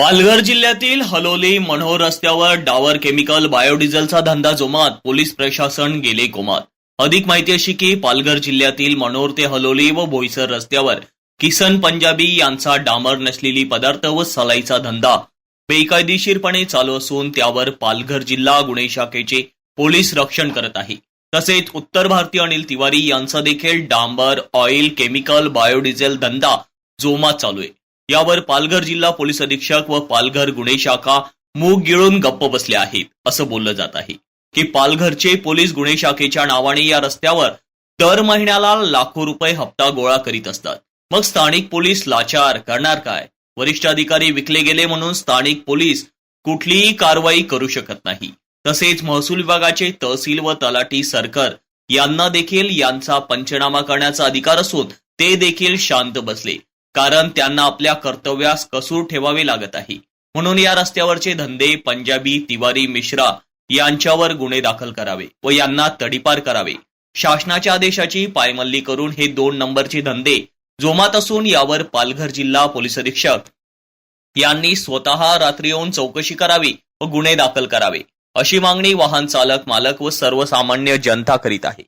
पालघर जिल्ह्यातील हलोली मनोहर रस्त्यावर डावर केमिकल बायोडिझेलचा धंदा जोमात पोलीस प्रशासन गेले कोमात. अधिक माहिती अशी की पालघर जिल्ह्यातील मनोहर ते हलोली व बोईसर रस्त्यावर किसन पंजाबी यांचा डांबर नसलेली पदार्थ व सलाईचा धंदा बेकायदेशीरपणे चालू असून त्यावर पालघर जिल्हा गुन्हे शाखेचे पोलीस रक्षण करत आहे. तसेच उत्तर भारतीय अनिल तिवारी यांचा देखील डांबर ऑइल केमिकल बायोडिझेल धंदा जोमात चालू आहे. यावर पालघर जिल्हा पोलीस अधीक्षक व पालघर गुन्हे शाखा मूग गिळून गप्प बसले आहेत असं बोललं जात आहे. की पालघरचे पोलीस गुन्हे शाखेच्या नावाने या रस्त्यावर दर महिन्याला लाखो रुपये हप्ता गोळा करीत असतात. मग स्थानिक पोलीस लाचार करणार काय? वरिष्ठ अधिकारी विकले गेले म्हणून स्थानिक पोलीस कुठलीही कारवाई करू शकत नाही. तसेच महसूल विभागाचे तहसील व तलाठी सरकार यांना देखील यांचा पंचनामा करण्याचा अधिकार असून ते देखील शांत बसले. कारण त्यांना आपल्या कर्तव्यास कसूर ठेवावे लागत आहे. म्हणून या रस्त्यावरचे धंदे पंजाबी तिवारी मिश्रा यांच्यावर गुन्हे दाखल करावे व यांना तडीपार करावे. शासनाच्या आदेशाची पायमल्ली करून हे दोन नंबरचे धंदे जोमात असून यावर पालघर जिल्हा पोलीस अधीक्षक यांनी स्वतः रात्री येऊन चौकशी करावी व गुन्हे दाखल करावे. अशी मागणी वाहन चालक मालक व सर्वसामान्य जनता करीत आहे.